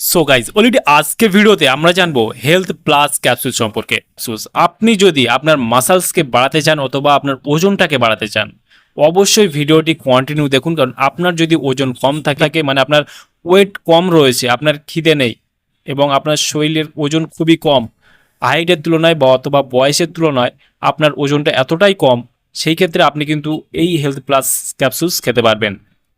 So guys already আজকে ভিডিওতে আমরা জানব হেলথ প্লাস ক্যাপসুল সম্পর্কে। আপনি যদি আপনার মাসালসকে বাড়াতে চান অথবা আপনার ওজনটাকে বাড়াতে চান, অবশ্যই ভিডিওটি কন্টিনিউ দেখুন, কারণ আপনার যদি ওজন কম থাকে মানে আপনার ওয়েট কম রয়েছে, আপনার খিদে নেই এবং আপনার শরীরের ওজন খুবই কম হাইটের তুলনায় বা অথবা বয়সের তুলনায় আপনার ওজনটা এতটাই কম, সেই ক্ষেত্রে আপনি কিন্তু এই হেলথ প্লাস ক্যাপসুলস খেতে পারবেন।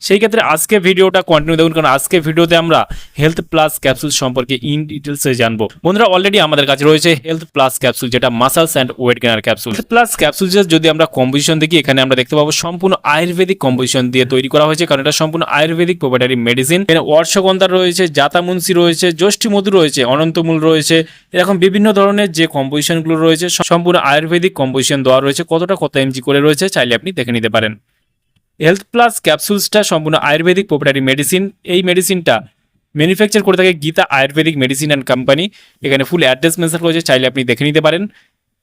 সেই ক্ষেত্রে আজকে ভিডিওটা কন্টিনিউ দেখুন, কারণ আজকে ভিডিওতে আমরা হেলথ প্লাস ক্যাপসুল সম্পর্কে ইন ডিটেলসে জানব। বন্ধুরা অলরেডি আমাদের কাছে রয়েছে হেলথ প্লাস ক্যাপসুল যেটা muscles and weight gainer capsule health plus ক্যাপসুলসের যদি আমরা কম্পোজিশন দেখি, এখানে আমরা দেখতে পাবো সম্পূর্ণ আয়ুর্বেদিক কম্পোজিশন দিয়ে তৈরি করা হয়েছে, কারণ এটা সম্পূর্ণ আয়ুর্বেদিক প্রোভাইডারি মেডিসিন এখানে অর্শগন্ধা রয়েছে জাতামুন্সি রয়েছে যষ্টিমধু রয়েছে অনন্তমূল রয়েছে, এরকম বিভিন্ন ধরনের যে কম্পোজিশনগুলো রয়েছে সম্পূর্ণ আয়ুর্বেদিক কম্পোজিশন দেওয়া রয়েছে, কতটা কত এমজি করে রয়েছে, চাইলে আপনি দেখে নিতে পারেন। হেলথ প্লাস ক্যাপসুলসটা সম্পূর্ণ আয়ুর্বেদিক প্রোপারি মেডিসিন এই মেডিসিনটা ম্যানুফ্যাকচার করে থাকে Gita Ayurvedic medicine and company এখানে ফুল অ্যাড্রেস মেনশন রয়েছে চাইলে আপনি দেখে নিতে পারেন।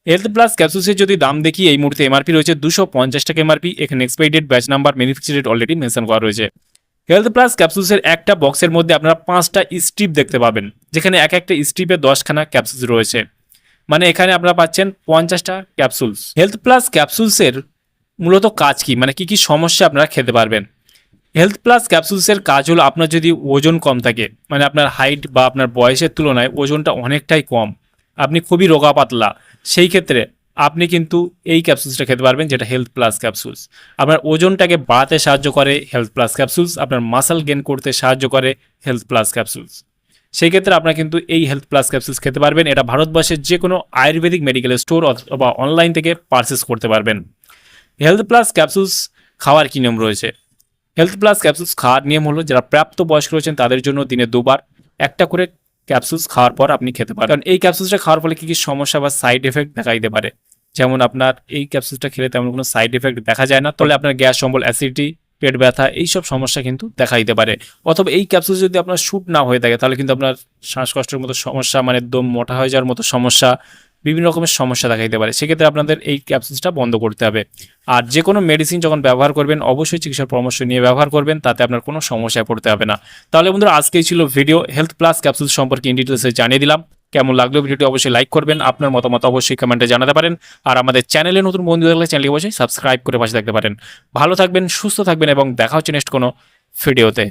হেলথ প্লাস ক্যাপসুলসের যদি দাম দেখি, এই মুহূর্তে এমআরপি রয়েছে দুশো পঞ্চাশ টাকা এমআরপি এখানে expiry date batch number manufacture date already mention করা রয়েছে। হেলথ প্লাস ক্যাপসুলসের একটা বক্সের মধ্যে আপনারা পাঁচটা স্ট্রিপ দেখতে পাবেন, যেখানে এক একটা স্ট্রিপে দশখানা ক্যাপসুলস রয়েছে। মানে এখানে আপনারা পাচ্ছেন পঞ্চাশটা ক্যাপসুলস হেলথ প্লাস ক্যাপসুলসের মূলত কাজ কি? মানে কি কি সমস্যা আপনারা খেতে পারবেন? হেলথ প্লাস ক্যাপসুলসের কাজ হলো আপনার যদি ওজন কম থাকে মানে আপনার হাইট বা আপনার বয়সের তুলনায় ওজনটা অনেকটাই কম, আপনি খুবই রোগা পাতলা সেই ক্ষেত্রে আপনি কিন্তু এই ক্যাপসুলসটা খেতে পারবেন, যেটা হেলথ প্লাস ক্যাপসুলস আপনার ওজনটাকে বাড়াতে সাহায্য করে হেলথ প্লাস ক্যাপসুলস আপনার মাসাল গেন করতে সাহায্য করে হেলথ প্লাস ক্যাপসুলস সেই ক্ষেত্রে আপনারা কিন্তু এই হেলথ প্লাস ক্যাপসুলস খেতে পারবেন, এটা ভারতবর্ষের যে কোনো আয়ুর্বেদিক মেডিকেল স্টোর অথবা অনলাইন থেকে পারচেস করতে পারবেন। হেলথ প্লাস ক্যাপসুলস খাওয়ার কী নিয়ম রয়েছে? হেলথ প্লাস ক্যাপসুলস খাওয়ার নিয়ম হলো, যারা প্রাপ্ত বয়স্ক রয়েছেন, তাদের জন্য দিনে দুবার একটা করে ক্যাপসুলস খাওয়ার পর আপনি খেতে পারেন। কারণ এই ক্যাপসুলসটা খাওয়ার ফলে কী কী সমস্যা বা সাইড এফেক্ট দেখা দিতে পারে? যেমন আপনার এই ক্যাপসুলসটা খেলে তেমন কোনো সাইড এফেক্ট দেখা যায় না, তাহলে আপনার গ্যাস সম্বল অ্যাসিডিটি পেট ব্যথা এইসব সমস্যা কিন্তু দেখা দিতে পারে। অথবা এই ক্যাপসুল যদি আপনার শ্যুট না হয়ে থাকে, তাহলে কিন্তু আপনার শ্বাসকষ্টের মতো সমস্যা মানে দম মোটা হয়ে যাওয়ার মতো সমস্যা বিভিন্ন রকমের সমস্যা দেখা দিতে পারে। সেক্ষেত্রে আপনাদের এই ক্যাপসুলসটা বন্ধ করতে হবে। আর যে কোনো মেডিসিন যখন ব্যবহার করবেন, অবশ্যই চিকিৎসার পরামর্শ নিয়ে ব্যবহার করবেন, তাতে আপনার কোনো সমস্যায় পড়তে হবে না। তাহলে বন্ধুরা, আজকেই ছিল ভিডিও হেলথ প্লাস ক্যাপসুল সম্পর্কে ইন ডিটেলসে জানিয়ে দিলাম। কেমন লাগল ভিডিওটি অবশ্যই লাইক করবেন, আপনার মতামত অবশ্যই কমেন্টে জানাতে পারেন। আর আমাদের চ্যানেলে নতুন বন্ধু থাকলে চ্যানেলটি অবশ্যই সাবস্ক্রাইব করে পাশে থাকতে পারেন। ভালো থাকবেন, সুস্থ থাকবেন এবং দেখা হচ্ছে নেক্সট কোনো ভিডিওতে